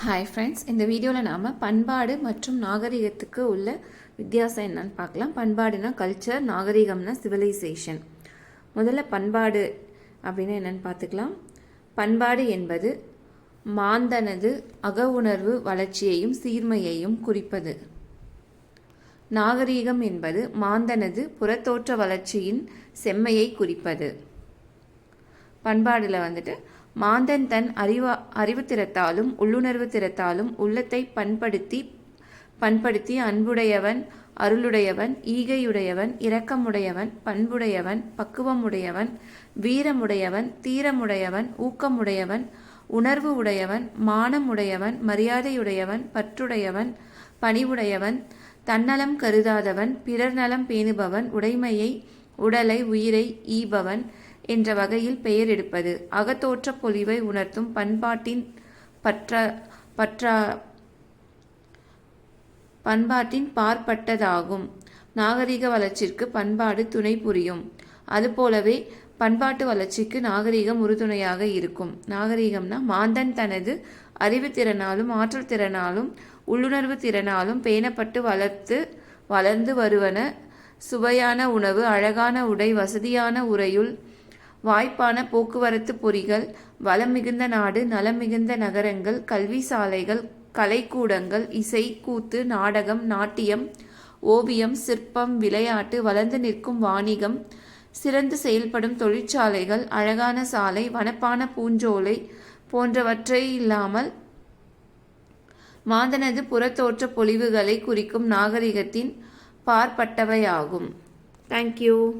Hi friends இந்த வீடியோவில் நாம் பண்பாடு மற்றும் நாகரிகத்துக்கு உள்ள வித்தியாசம் என்னன்னு பார்க்கலாம். பண்பாடுனா கல்ச்சர் நாகரிகம்னா சிவிலைசேஷன் முதல்ல பண்பாடு அப்படின்னா என்னென்னு பார்த்துக்கலாம். பண்பாடு என்பது மாந்தனது அக உணர்வு வளர்ச்சியையும் சீர்மையையும் குறிப்பது. நாகரீகம் என்பது மாந்தனது புறத்தோற்ற வளர்ச்சியின் செம்மையை குறிப்பது. பண்பாடில் வந்துட்டு மாந்தன் தன் அறிவா அறிவு திறத்தாலும் உள்ளுணர்வு திறத்தாலும் உள்ளத்தை பண்படுத்தி பண்படுத்தி அன்புடையவன் அருளுடையவன் ஈகையுடையவன் இரக்கமுடையவன் பண்புடையவன் பக்குவமுடையவன் வீரமுடையவன் தீரமுடையவன் ஊக்கமுடையவன் உணர்வு உடையவன் மானமுடையவன் மரியாதையுடையவன் பற்றுடையவன் பணிவுடையவன் தன்னலம் கருதாதவன் பிறர் நலம் பேணுபவன் உடைமையை உடலை உயிரை ஈபவன் என்ற வகையில் பெயர் எடுப்பது. அகத்தோற்ற பொலிவை உணர்த்தும் பண்பாட்டின் பற்ற பற்றா பண்பாட்டின் பார்ப்பட்டதாகும். நாகரிக வளர்ச்சிக்கு பண்பாடு துணை புரியும். அதுபோலவே பண்பாட்டு வளர்ச்சிக்கு நாகரிகம் உறுதுணையாக இருக்கும். நாகரிகம்னா மாந்தன் தனது அறிவு திறனாலும் ஆற்றல் திறனாலும் உள்ளுணர்வு திறனாலும் பேணப்பட்டு வளர்த்து வளர்ந்து வருவன. சுவையான உணவு அழகான உடை வசதியான உரையுள் வாய்ப்பான போக்குவரத்து பொறிகள் வளம் மிகுந்த நாடு நலம் மிகுந்த நகரங்கள் கல்வி சாலைகள் கலைக்கூடங்கள் இசை கூத்து நாடகம் நாட்டியம் ஓவியம் சிற்பம் விளையாட்டு வளர்ந்து நிற்கும் வாணிகம் சிறந்து செயல்படும் தொழிற்சாலைகள் அழகான சாலை வனப்பான பூஞ்சோலை போன்றவற்றை இல்லாமல் மாந்தனது புறத்தோற்ற பொலிவுகளை குறிக்கும் நாகரிகத்தின் பார்ப்பட்டவையாகும். தேங்க்யூ